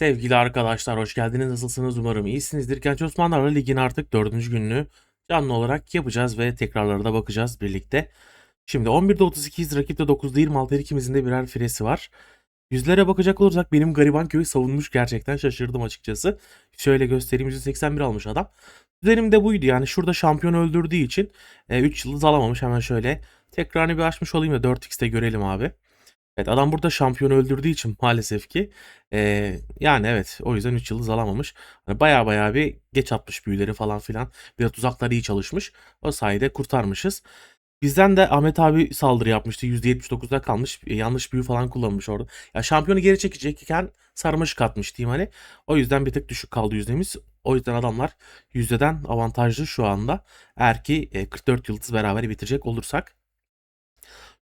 Sevgili arkadaşlar hoş geldiniz. Nasılsınız? Umarım iyisinizdir. Genç Osmanlılarla ligin artık dördüncü gününü canlı olarak yapacağız ve tekrarlara da bakacağız birlikte. Şimdi 11'de 32'yiz. Rakipte 9'da 26. Her ikimizin de birer firesi var. Yüzlere bakacak olursak benim gariban köyü savunmuş gerçekten şaşırdım açıkçası. Şöyle göstereyim 181 almış adam. Üzerim de buydu yani şurada şampiyon öldürdüğü için 3 yıldız alamamış. Hemen şöyle tekrarını bir açmış olayım da 4x'te görelim abi. Evet adam burada şampiyonu öldürdüğü için maalesef ki eee, yani evet o yüzden 3 yıldız alamamış. Hani baya baya bir geç atmış büyüleri falan filan. Bir de tuzakları iyi çalışmış. O sayede kurtarmışız. Bizden de Ahmet abi saldırı yapmıştı. %79'da kalmış. E, yanlış büyü falan kullanmış orada. Ya şampiyonu geri çekecekken sarmaşık atmış diyeyim hani. O yüzden bir tık düşük kaldı yüzdemiz. O yüzden adamlar yüzdeden avantajlı şu anda. Eğer ki e, 44 yıldız beraber bitirecek olursak.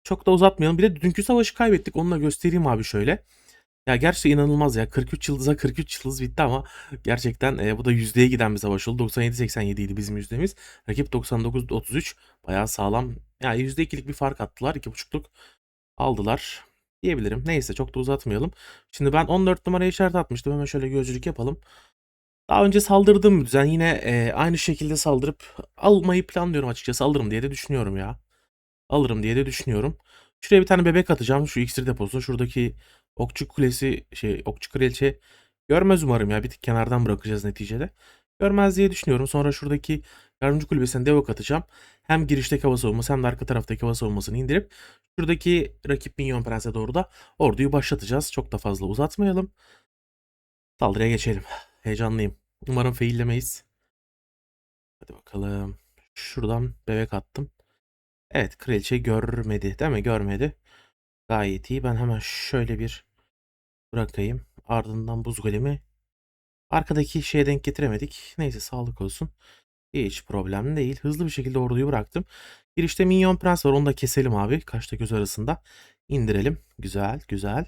Çok da uzatmayalım. Bir de dünkü savaşı kaybettik. Onu da göstereyim abi şöyle. Ya gerçi inanılmaz ya. 43 yıldıza 43 yıldız bitti ama gerçekten e, bu da yüzdeye giden bir savaş oldu. 97-87 idi bizim yüzdemiz. Rakip 99-33. Bayağı sağlam. Yani %2'lik bir fark attılar. 2.5'luk aldılar diyebilirim. Neyse çok da uzatmayalım. Şimdi ben 14 numaraya işaret atmıştım. Hemen şöyle gözcülük yapalım. Daha önce saldırdığım düzen yine e, aynı şekilde saldırıp almayı planlıyorum açıkçası. Alırım diye de düşünüyorum ya. Alırım diye de düşünüyorum. Şuraya bir tane bebek atacağım. Şu iksir deposu. Şuradaki okçu kulesi şey okçu kraliçe görmez umarım ya. Bir tık kenardan bırakacağız neticede. Görmez diye düşünüyorum. Sonra şuradaki yardımcı kulübesine devok atacağım. Hem girişteki hava savunması hem de arka taraftaki hava savunmasını indirip şuradaki rakip minyon prense doğru da orduyu başlatacağız. Çok da fazla uzatmayalım. Saldırıya geçelim. Heyecanlıyım. Umarım faillemeyiz. Hadi bakalım. Şuradan bebek attım. Evet kraliçe görmedi değil mi? Görmedi. Gayet iyi. Ben hemen şöyle bir bırakayım. Ardından buz golemi. Arkadaki şeye denk getiremedik. Neyse sağlık olsun. Hiç problem değil. Hızlı bir şekilde orduyu bıraktım. Girişte minyon prens var. Onu da keselim abi. Kaşta göz arasında. İndirelim. Güzel güzel.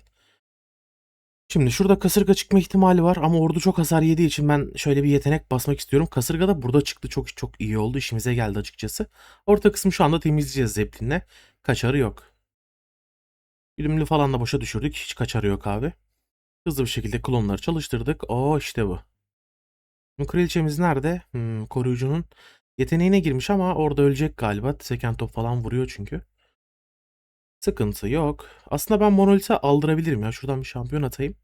Şimdi şurada kasırga çıkma ihtimali var ama ordu çok hasar yediği için ben şöyle bir yetenek basmak istiyorum. Kasırga da burada çıktı. Çok çok iyi oldu. İşimize geldi açıkçası. Orta kısmı şu anda temizleyeceğiz Zeppelin'le. Kaçarı yok. Güdümlü falan da boşa düşürdük. Hiç kaçarı yok abi. Hızlı bir şekilde klonları çalıştırdık. Oo işte. Bu kraliçemiz nerede? Hmm, koruyucunun yeteneğine girmiş ama orada ölecek galiba. Seken top falan vuruyor çünkü. Sıkıntı yok. Aslında ben monolite aldırabilirim ya. Şuradan bir şampiyon atayım.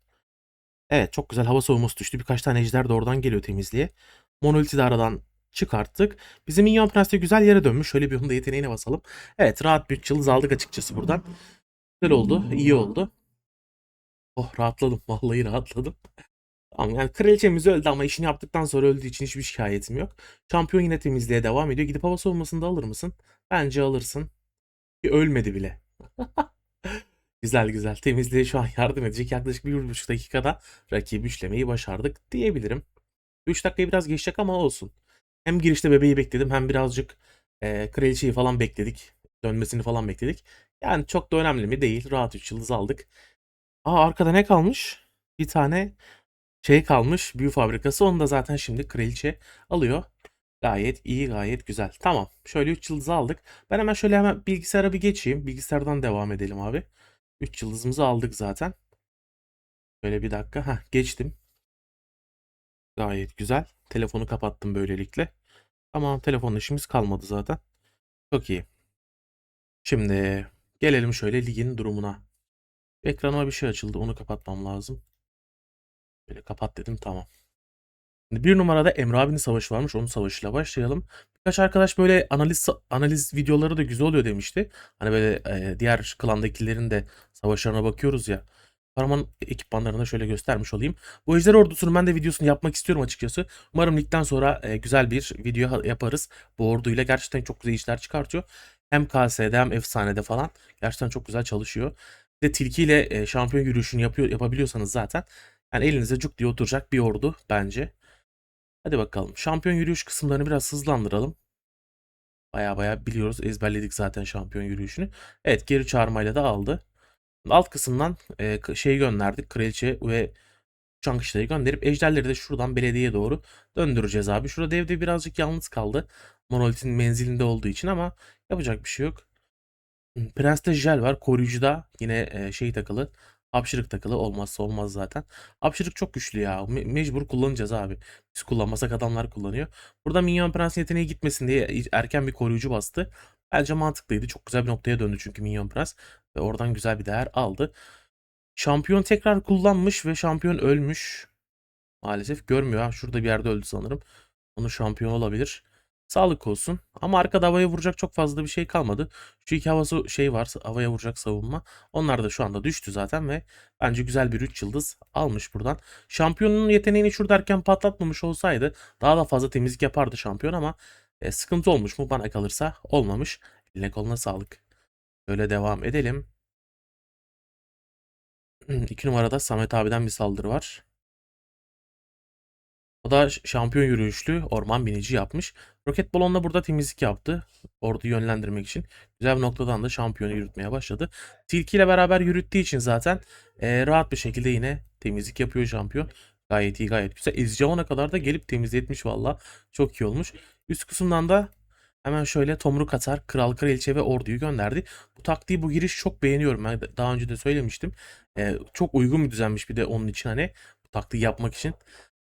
Evet çok güzel hava savunması düştü. Birkaç tane ejder de oradan geliyor temizliğe. Monoliti de aradan çıkarttık. Bizim minyon prens de güzel yere dönmüş. Şöyle bir onun da yeteneğine basalım. Evet rahat bir yıldız aldık açıkçası buradan. Güzel oldu. iyi oldu. Oh rahatladım. Vallahi rahatladım. Tamam yani kraliçemiz öldü ama işini yaptıktan sonra öldüğü için hiçbir şikayetim yok. Şampiyon yine temizliğe devam ediyor. Gidip hava savunmasını da alır mısın? Bence alırsın. Ki ölmedi bile. güzel güzel. Temizliğe şu an yardım edecek. Yaklaşık bir buçuk dakikada rakibi üçlemeyi başardık diyebilirim. 3 dakikayı biraz geçecek ama olsun. Hem girişte bebeği bekledim hem birazcık e, kraliçeyi falan bekledik. Dönmesini falan bekledik. Yani çok da önemli mi? Değil. Rahat 3 yıldız aldık. Aa arkada ne kalmış? Bir tane şey kalmış. Büyü fabrikası. Onu da zaten şimdi kraliçe alıyor. Gayet iyi, gayet güzel. Tamam. Şöyle 3 yıldız aldık. Ben hemen şöyle hemen bilgisayara bir geçeyim. Bilgisayardan devam edelim abi. 3 yıldızımızı aldık zaten. Şöyle bir dakika. Heh, geçtim. Gayet güzel. Telefonu kapattım böylelikle. Tamam telefonla işimiz kalmadı zaten. Çok iyi. Şimdi gelelim şöyle ligin durumuna. Ekranıma bir şey açıldı. Onu kapatmam lazım. Böyle kapat dedim tamam. Bir numarada Emre abinin savaşı varmış. Onun savaşıyla başlayalım. Birkaç arkadaş böyle analiz analiz videoları da güzel oluyor demişti. Hani böyle e, diğer klandakilerin de savaşlarına bakıyoruz ya. Paraman ekipmanlarını da şöyle göstermiş olayım. Bu Ejder Ordusu'nun ben de videosunu yapmak istiyorum açıkçası. Umarım ligden sonra e, güzel bir video yaparız. Bu orduyla gerçekten çok güzel işler çıkartıyor. Hem KS'de hem Efsane'de falan. Gerçekten çok güzel çalışıyor. Bir de tilkiyle e, şampiyon yürüyüşünü yapıyor, yapabiliyorsanız zaten yani elinize cuk diye oturacak bir ordu bence. Hadi bakalım. Şampiyon yürüyüş kısımlarını biraz hızlandıralım. Baya baya biliyoruz. Ezberledik zaten şampiyon yürüyüşünü. Evet geri çağırmayla da aldı. Alt kısımdan e, şeyi gönderdik. Kraliçe ve uçan kışlayı gönderip ejderleri de şuradan belediyeye doğru döndüreceğiz abi. Şurada devde birazcık yalnız kaldı. Monolith'in menzilinde olduğu için ama yapacak bir şey yok. Prens'te Jel var. Koruyucuda yine e, şey takılı. Hapşırık takılı olmazsa olmaz zaten. Hapşırık çok güçlü ya. Me- mecbur kullanacağız abi. Biz kullanmasak adamlar kullanıyor. Burada Minyon Prens yeteneği gitmesin diye erken bir koruyucu bastı. Bence mantıklıydı. Çok güzel bir noktaya döndü çünkü Minyon Prens. Ve oradan güzel bir değer aldı. Şampiyon tekrar kullanmış ve şampiyon ölmüş. Maalesef görmüyor. Şurada bir yerde öldü sanırım. Onu şampiyon olabilir. Sağlık olsun. Ama arkada havaya vuracak çok fazla bir şey kalmadı. Şu iki havası şey var. Havaya vuracak savunma. Onlar da şu anda düştü zaten ve bence güzel bir 3 yıldız almış buradan. Şampiyonun yeteneğini şurada erken patlatmamış olsaydı daha da fazla temizlik yapardı şampiyon ama e, sıkıntı olmuş mu bana kalırsa olmamış. Eline koluna sağlık. Böyle devam edelim. 2 numarada Samet abiden bir saldırı var. O da şampiyon yürüyüşlü orman binici yapmış. Roket balonla burada temizlik yaptı. Orduyu yönlendirmek için. Güzel bir noktadan da şampiyonu yürütmeye başladı. Tilki ile beraber yürüttüğü için zaten e, rahat bir şekilde yine temizlik yapıyor şampiyon. Gayet iyi gayet güzel. İzcavan'a kadar da gelip temizletmiş valla. Çok iyi olmuş. Üst kısımdan da hemen şöyle tomruk atar. Kral kraliçe ve orduyu gönderdi. Bu taktiği bu giriş çok beğeniyorum. Ben daha önce de söylemiştim. E, çok uygun bir düzenmiş bir de onun için hani bu taktiği yapmak için.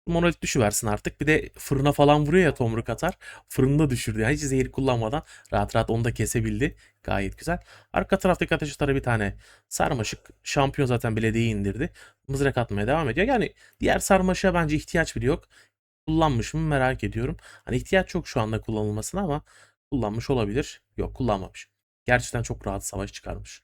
Monolit düşüversin artık. Bir de fırına falan vuruyor ya tomruk atar. Fırında düşürdü. Yani hiç zehir kullanmadan rahat rahat onu da kesebildi. Gayet güzel. Arka taraftaki ateş atarı bir tane sarmaşık. Şampiyon zaten belediyeyi indirdi. Mızrak atmaya devam ediyor. Yani diğer sarmaşığa bence ihtiyaç bile yok. Kullanmış mı merak ediyorum. Hani ihtiyaç yok şu anda kullanılmasına ama kullanmış olabilir. Yok kullanmamış. Gerçekten çok rahat savaş çıkarmış.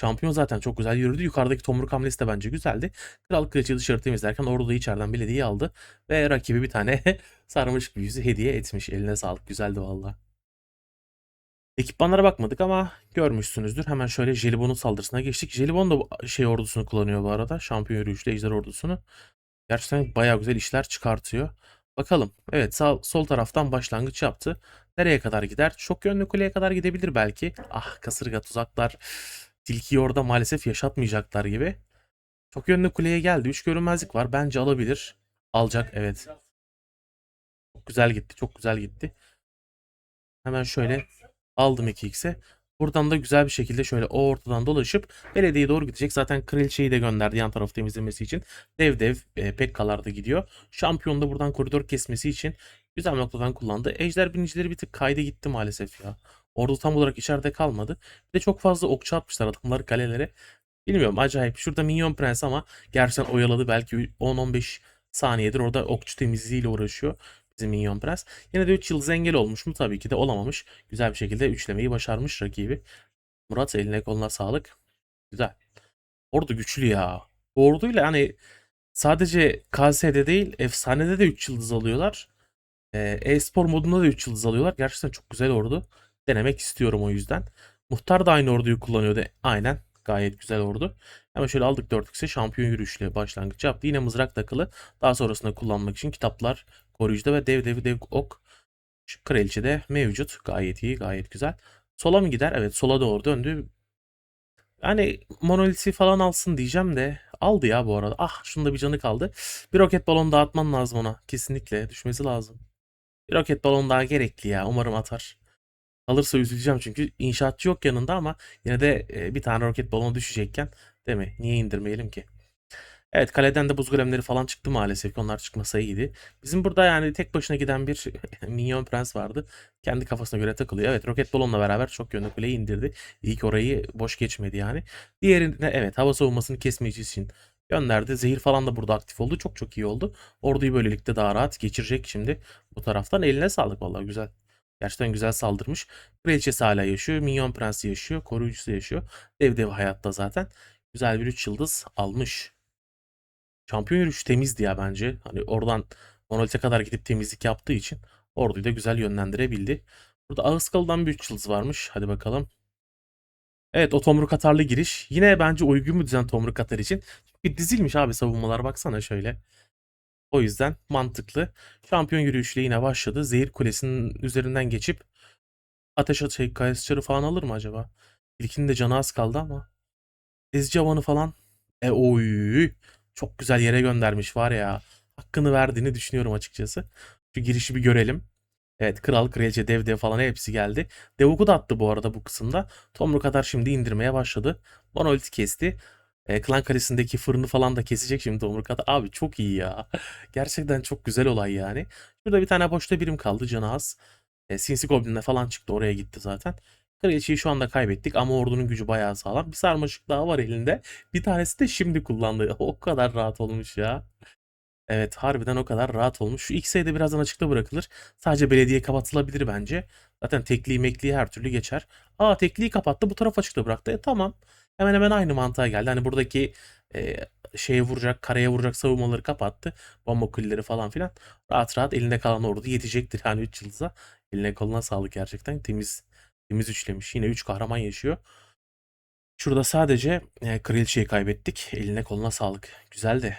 Şampiyon zaten çok güzel yürüdü. Yukarıdaki tomruk hamlesi de bence güzeldi. Kral kraliçe dışarı temizlerken orada içeriden belediye aldı. Ve rakibi bir tane sarmış yüzü hediye etmiş. Eline sağlık. Güzeldi valla. Ekipmanlara bakmadık ama görmüşsünüzdür. Hemen şöyle Jelibon'un saldırısına geçtik. Jelibon da şey ordusunu kullanıyor bu arada. Şampiyon yürüyüşlü ejder ordusunu. Gerçekten bayağı güzel işler çıkartıyor. Bakalım. Evet sağ, sol taraftan başlangıç yaptı. Nereye kadar gider? Çok yönlü kuleye kadar gidebilir belki. Ah kasırga tuzaklar. Tilkiyi orada maalesef yaşatmayacaklar gibi. Çok yönlü kuleye geldi. Üç görünmezlik var. Bence alabilir. Alacak evet. Çok güzel gitti. Çok güzel gitti. Hemen şöyle aldım 2x'e. Buradan da güzel bir şekilde şöyle o ortadan dolaşıp belediyeye doğru gidecek. Zaten kraliçeyi de gönderdi yan tarafı temizlemesi için. Dev dev e, Pekkalar da gidiyor. Şampiyon da buradan koridor kesmesi için güzel noktadan kullandı. Ejder binicileri bir tık kayda gitti maalesef ya. Ordu tam olarak içeride kalmadı. Bir de çok fazla okçu atmışlar adamları kalelere. Bilmiyorum acayip. Şurada Minyon Prens ama gerçekten oyaladı. Belki 10-15 saniyedir orada okçu temizliğiyle uğraşıyor. Bizim Minyon Prens. Yine de 3 yıldız engel olmuş mu? Tabii ki de olamamış. Güzel bir şekilde üçlemeyi başarmış rakibi. Murat eline koluna sağlık. Güzel. Ordu güçlü ya. Orduyla hani sadece KS'de değil efsanede de 3 yıldız alıyorlar. Ee, E-spor modunda da 3 yıldız alıyorlar. Gerçekten çok güzel ordu. Denemek istiyorum o yüzden. Muhtar da aynı orduyu kullanıyordu. Aynen. Gayet güzel ordu. Hemen şöyle aldık 4x'e şampiyon yürüyüşle başlangıç yaptı. Yine mızrak takılı. Daha sonrasında kullanmak için kitaplar koruyucuda ve dev dev dev ok. Şu mevcut. Gayet iyi gayet güzel. Sola mı gider? Evet sola doğru döndü. Yani monolisi falan alsın diyeceğim de aldı ya bu arada. Ah şunda bir canı kaldı. Bir roket balonu dağıtman lazım ona. Kesinlikle düşmesi lazım. Bir roket balon daha gerekli ya. Umarım atar. Alırsa üzüleceğim çünkü inşaatçı yok yanında ama yine de e, bir tane roket balonu düşecekken değil mi? Niye indirmeyelim ki? Evet kaleden de buz golemleri falan çıktı maalesef ki onlar çıkmasa iyiydi. Bizim burada yani tek başına giden bir minyon prens vardı. Kendi kafasına göre takılıyor. Evet roket balonla beraber çok yönlü kuleyi indirdi. İyi ki orayı boş geçmedi yani. Diğerine evet hava savunmasını kesmeyeceği için gönderdi. Zehir falan da burada aktif oldu. Çok çok iyi oldu. Orduyu böylelikle daha rahat geçirecek şimdi. Bu taraftan eline sağlık vallahi güzel. Gerçekten güzel saldırmış. Kraliçesi hala yaşıyor. Minyon prensi yaşıyor. Koruyucusu yaşıyor. Dev dev hayatta zaten. Güzel bir 3 yıldız almış. Şampiyon yürüyüşü temizdi ya bence. Hani oradan Monolith'e kadar gidip temizlik yaptığı için orduyu da güzel yönlendirebildi. Burada Ağızkalı'dan bir 3 yıldız varmış. Hadi bakalım. Evet o tomruk atarlı giriş. Yine bence uygun bir düzen tomruk atar için. Bir dizilmiş abi savunmalar baksana şöyle. O yüzden mantıklı. Şampiyon yürüyüşüyle yine başladı. Zehir Kulesi'nin üzerinden geçip ateş atacak kayısçarı falan alır mı acaba? İlkinin de canı az kaldı ama. Dizci havanı falan. E oy. Çok güzel yere göndermiş var ya. Hakkını verdiğini düşünüyorum açıkçası. Şu girişi bir görelim. Evet kral, kraliçe, dev dev falan hepsi geldi. Devuk'u da attı bu arada bu kısımda. Tomruk kadar şimdi indirmeye başladı. Monolith kesti. E, Klan Kalesi'ndeki fırını falan da kesecek şimdi Atar. Abi çok iyi ya. Gerçekten çok güzel olay yani. Şurada bir tane boşta birim kaldı canı az. E, Sinsi Goblin'le falan çıktı oraya gitti zaten. Kraliçeyi şu anda kaybettik ama ordunun gücü bayağı sağlam. Bir sarmaşık daha var elinde. Bir tanesi de şimdi kullandı. O kadar rahat olmuş ya. Evet harbiden o kadar rahat olmuş. Şu X'e de birazdan açıkta bırakılır. Sadece belediye kapatılabilir bence. Zaten tekliği mekliği her türlü geçer. Aa tekliği kapattı bu taraf açıkta bıraktı. E tamam. Hemen hemen aynı mantığa geldi. Hani buradaki e, şeye vuracak, karaya vuracak savunmaları kapattı. Bomba kulleri falan filan. Rahat rahat elinde kalan ordu yetecektir yani 3 yıldıza. Eline koluna sağlık gerçekten. Temiz temiz üçlemiş. Yine 3 kahraman yaşıyor. Şurada sadece e, kraliçeyi kaybettik. Eline koluna sağlık. Güzeldi.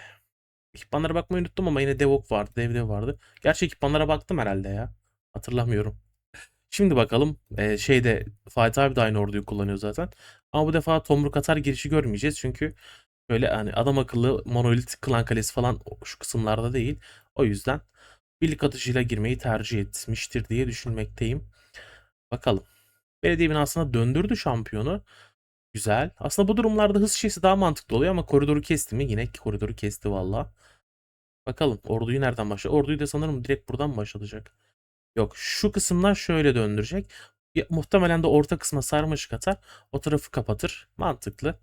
Ekipmanlara bakmayı unuttum ama yine Devok vardı, Devdev vardı. Gerçi ekipmanlara baktım herhalde ya. Hatırlamıyorum. Şimdi bakalım. Ee, şeyde Fatih abi de aynı orduyu kullanıyor zaten. Ama bu defa tomruk atar girişi görmeyeceğiz. Çünkü böyle hani adam akıllı monolit klan kalesi falan şu kısımlarda değil. O yüzden birlik atışıyla girmeyi tercih etmiştir diye düşünmekteyim. Bakalım. Belediye binasına döndürdü şampiyonu. Güzel. Aslında bu durumlarda hız şişesi daha mantıklı oluyor ama koridoru kesti mi? Yine koridoru kesti valla. Bakalım orduyu nereden başlayacak? Orduyu da sanırım direkt buradan mı başlatacak? Yok şu kısımdan şöyle döndürecek. Muhtemelen de orta kısma sarmaşık atar. O tarafı kapatır. Mantıklı.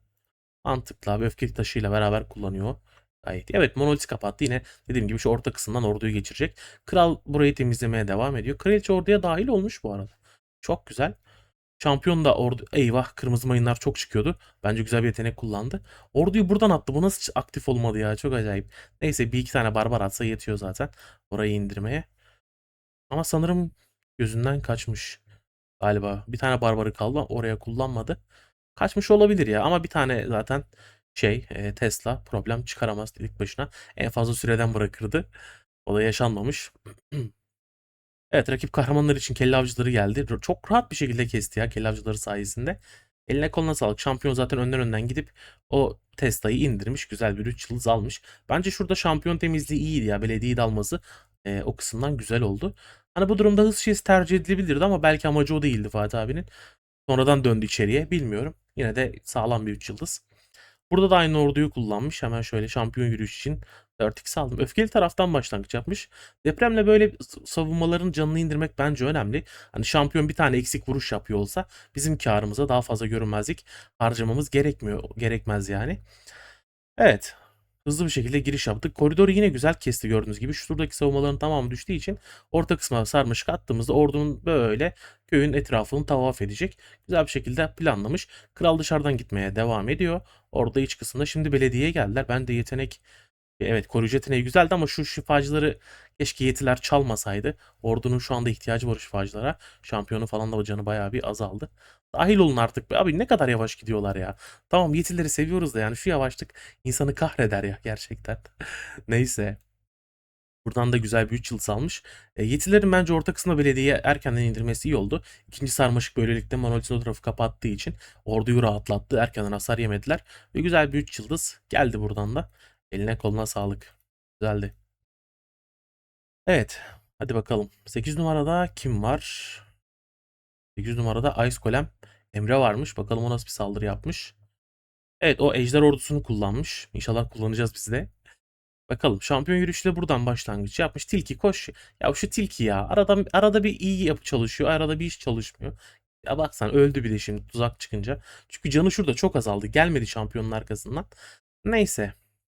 Mantıklı abi öfkeli taşıyla beraber kullanıyor. Gayet. Evet monolit kapattı. Yine dediğim gibi şu orta kısımdan orduyu geçirecek. Kral burayı temizlemeye devam ediyor. Kraliçe orduya dahil olmuş bu arada. Çok güzel. Şampiyon da ordu... Eyvah kırmızı mayınlar çok çıkıyordu. Bence güzel bir yetenek kullandı. Orduyu buradan attı. Bu nasıl aktif olmadı ya? Çok acayip. Neyse bir iki tane barbar atsa yetiyor zaten. Orayı indirmeye. Ama sanırım gözünden kaçmış galiba. Bir tane barbarı kaldı. Oraya kullanmadı. Kaçmış olabilir ya. Ama bir tane zaten şey e, Tesla problem çıkaramaz dedik başına. En fazla süreden bırakırdı. O da yaşanmamış. Evet rakip kahramanlar için kelle avcıları geldi. Çok rahat bir şekilde kesti ya kelle avcıları sayesinde. Eline koluna sağlık. Şampiyon zaten önden önden gidip o Tesla'yı indirmiş. Güzel bir 3 yıldız almış. Bence şurada şampiyon temizliği iyiydi ya. Belediyeyi de alması e, o kısımdan güzel oldu. Hani bu durumda hız şişesi tercih edilebilirdi ama belki amacı o değildi Fatih abinin. Sonradan döndü içeriye bilmiyorum. Yine de sağlam bir 3 yıldız. Burada da aynı orduyu kullanmış. Hemen şöyle şampiyon yürüyüş için 4x aldım. Öfkeli taraftan başlangıç yapmış. Depremle böyle savunmaların canını indirmek bence önemli. Hani şampiyon bir tane eksik vuruş yapıyor olsa bizim karımıza daha fazla görünmezlik harcamamız gerekmiyor. Gerekmez yani. Evet. Hızlı bir şekilde giriş yaptık. Koridoru yine güzel kesti gördüğünüz gibi. Şuradaki savunmaların tamamı düştüğü için orta kısma sarmaşık attığımızda ordunun böyle köyün etrafını tavaf edecek. Güzel bir şekilde planlamış. Kral dışarıdan gitmeye devam ediyor. Orada iç kısımda şimdi belediyeye geldiler. Ben de yetenek Evet koruyucu yeteneği güzeldi ama şu şifacıları keşke yetiler çalmasaydı. Ordunun şu anda ihtiyacı var şifacılara. Şampiyonu falan da canı bayağı bir azaldı. Dahil olun artık. Abi ne kadar yavaş gidiyorlar ya. Tamam yetileri seviyoruz da yani şu yavaşlık insanı kahreder ya gerçekten. Neyse. Buradan da güzel bir 3 yıldız almış. E, yetilerin bence orta kısmına belediye erkenden indirmesi iyi oldu. İkinci sarmaşık böylelikle monolitin o tarafı kapattığı için orduyu rahatlattı. Erkenden hasar yemediler. Ve güzel bir 3 yıldız geldi buradan da. Eline koluna sağlık. Güzeldi. Evet. Hadi bakalım. 8 numarada kim var? 8 numarada Ice Golem Emre varmış. Bakalım o nasıl bir saldırı yapmış. Evet o ejder ordusunu kullanmış. İnşallah kullanacağız biz de. Bakalım şampiyon yürüyüşüyle buradan başlangıç yapmış. Tilki koş. Ya şu tilki ya. Arada, arada bir iyi yapı çalışıyor. Arada bir iş çalışmıyor. Ya baksan öldü bir de şimdi tuzak çıkınca. Çünkü canı şurada çok azaldı. Gelmedi şampiyonun arkasından. Neyse.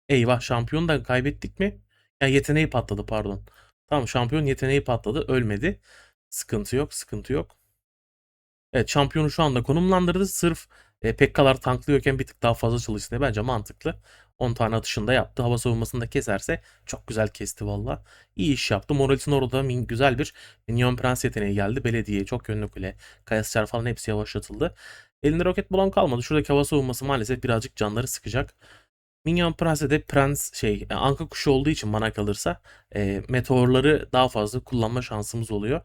Eyvah şampiyon da kaybettik mi? Ya yeteneği patladı pardon. Tamam şampiyon yeteneği patladı. Ölmedi. Sıkıntı yok. Sıkıntı yok. Evet şampiyonu şu anda konumlandırdı. Sırf e, Pekkalar tanklıyorken bir tık daha fazla çalışsın diye bence mantıklı. 10 tane atışında yaptı. Hava savunmasını da keserse çok güzel kesti valla. İyi iş yaptı. Moralis'in orada min, güzel bir Minyon Prens yeteneği geldi. Belediye, çok yönlü kule, Kayasçar falan hepsi yavaşlatıldı. Elinde roket balon kalmadı. Şuradaki hava savunması maalesef birazcık canları sıkacak. Minyon Prens'e de prens şey e, anka kuşu olduğu için bana kalırsa e, meteorları daha fazla kullanma şansımız oluyor.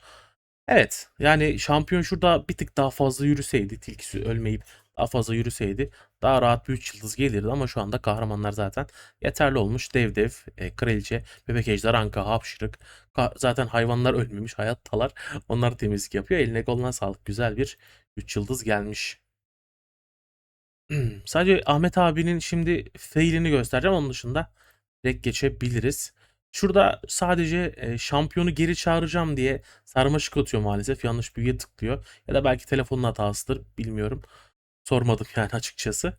Evet yani şampiyon şurada bir tık daha fazla yürüseydi tilkisi ölmeyip daha fazla yürüseydi daha rahat bir 3 yıldız gelirdi ama şu anda kahramanlar zaten yeterli olmuş. Dev dev, e, kraliçe, bebek ejder, anka, hapşırık. Ka zaten hayvanlar ölmemiş hayattalar. Onlar temizlik yapıyor. Eline koluna sağlık. Güzel bir 3 yıldız gelmiş. Sadece Ahmet abinin şimdi fail'ini göstereceğim. Onun dışında direkt geçebiliriz. Şurada sadece e, şampiyonu geri çağıracağım diye sarmaşık atıyor maalesef. Yanlış büyüye tıklıyor. Ya da belki telefonun hatasıdır. Bilmiyorum. Sormadım yani açıkçası.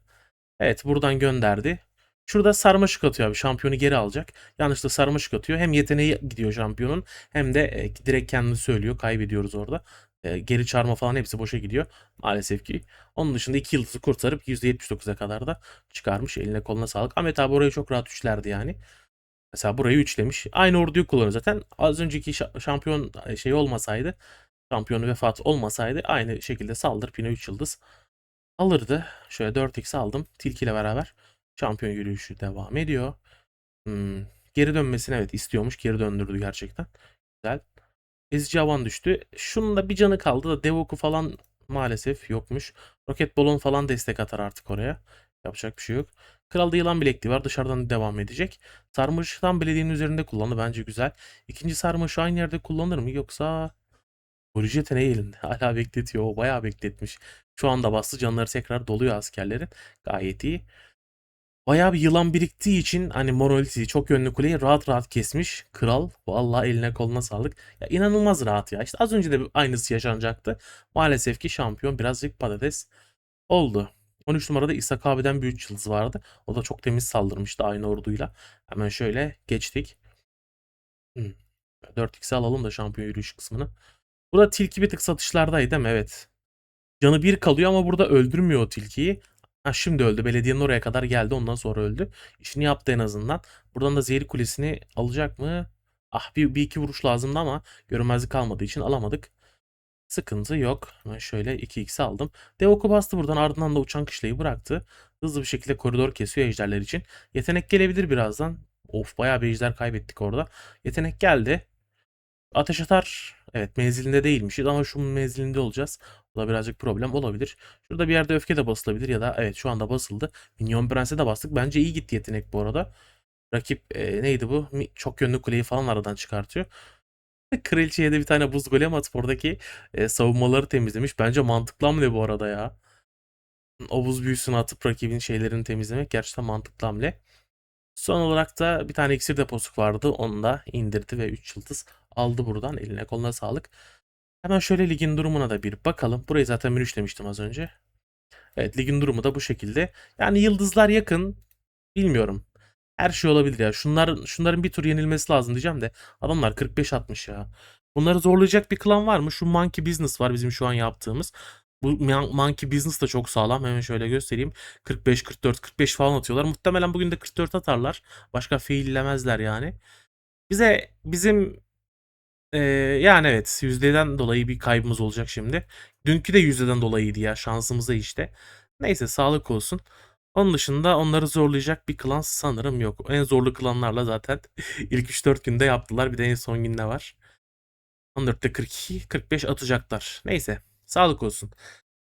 Evet buradan gönderdi. Şurada sarmaşık atıyor abi. Şampiyonu geri alacak. Yanlışlıkla sarmaşık atıyor. Hem yeteneği gidiyor şampiyonun hem de e, direkt kendini söylüyor. Kaybediyoruz orada. E, geri çağırma falan hepsi boşa gidiyor. Maalesef ki. Onun dışında 2 yıldızı kurtarıp %79'a kadar da çıkarmış. Eline koluna sağlık. Ahmet abi orayı çok rahat üçlerdi yani. Mesela burayı üçlemiş. Aynı orduyu kullanıyor zaten. Az önceki şa- şampiyon şey olmasaydı, şampiyonu vefat olmasaydı aynı şekilde saldırıp yine 3 yıldız alırdı. Şöyle 4x aldım. Tilki ile beraber şampiyon yürüyüşü devam ediyor. Hmm, Geri dönmesini evet istiyormuş. Geri döndürdü gerçekten. Güzel. Ezici havan düştü. Şunun da bir canı kaldı da Devoku falan maalesef yokmuş. Roket balon falan destek atar artık oraya. Yapacak bir şey yok. Kralda yılan bilekliği var. Dışarıdan devam edecek. Sarmaşıktan belediyenin üzerinde kullandı. Bence güzel. İkinci sarmaşığı aynı yerde kullanır mı? Yoksa Koruyucu yeteneği elinde. Hala bekletiyor. O bayağı bekletmiş. Şu anda bastı. Canları tekrar doluyor askerlerin. Gayet iyi. Bayağı bir yılan biriktiği için hani Monolith'i çok yönlü kuleyi rahat rahat kesmiş. Kral vallahi eline koluna sağlık. Ya inanılmaz rahat ya. İşte az önce de aynısı yaşanacaktı. Maalesef ki şampiyon birazcık patates oldu. 13 numarada İshak abiden 3 yıldız vardı. O da çok temiz saldırmıştı aynı orduyla. Hemen şöyle geçtik. Hmm. 4x'i alalım da şampiyon yürüyüş kısmını. Burada tilki bir tık satışlardaydı değil mi? Evet. Canı bir kalıyor ama burada öldürmüyor o tilkiyi. Ha şimdi öldü. Belediyenin oraya kadar geldi. Ondan sonra öldü. İşini yaptı en azından. Buradan da zehir kulesini alacak mı? Ah bir, bir iki vuruş lazımdı ama görünmezlik kalmadığı için alamadık. Sıkıntı yok. Ben şöyle 2x aldım. Devoku bastı buradan ardından da uçan kışlayı bıraktı. Hızlı bir şekilde koridor kesiyor ejderler için. Yetenek gelebilir birazdan. Of bayağı bir ejder kaybettik orada. Yetenek geldi. Ateş atar. Evet menzilinde değilmişiz ama şu menzilinde olacağız. Bu da birazcık problem olabilir. Şurada bir yerde öfke de basılabilir ya da evet şu anda basıldı. Minyon Prens'e de bastık. Bence iyi gitti yetenek bu arada. Rakip e, neydi bu? Çok yönlü kuleyi falan aradan çıkartıyor. Kraliçeye de bir tane buz golem atıp oradaki e, savunmaları temizlemiş. Bence mantıklı hamle bu arada ya. O buz büyüsünü atıp rakibin şeylerini temizlemek gerçekten mantıklı hamle. Son olarak da bir tane iksir deposu vardı. Onu da indirdi ve 3 yıldız aldı buradan. Eline koluna sağlık. Hemen şöyle ligin durumuna da bir bakalım. Burayı zaten menüş demiştim az önce. Evet ligin durumu da bu şekilde. Yani yıldızlar yakın. Bilmiyorum. Her şey olabilir ya. Şunlar, şunların bir tur yenilmesi lazım diyeceğim de. Adamlar 45-60 ya. Bunları zorlayacak bir klan var mı? Şu Monkey Business var bizim şu an yaptığımız. Bu Mon- Monkey Business da çok sağlam. Hemen şöyle göstereyim. 45, 44, 45 falan atıyorlar. Muhtemelen bugün de 44 atarlar. Başka fiillemezler yani. Bize bizim ee, yani evet yüzdeden dolayı bir kaybımız olacak şimdi. Dünkü de yüzdeden dolayıydı ya şansımıza işte. Neyse sağlık olsun. Onun dışında onları zorlayacak bir klan sanırım yok. En zorlu klanlarla zaten ilk 3-4 günde yaptılar. Bir de en son günde var. 14'te 42, 45 atacaklar. Neyse sağlık olsun.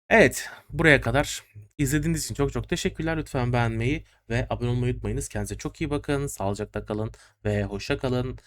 Evet buraya kadar izlediğiniz için çok çok teşekkürler. Lütfen beğenmeyi ve abone olmayı unutmayınız. Kendinize çok iyi bakın. Sağlıcakla kalın ve hoşça kalın.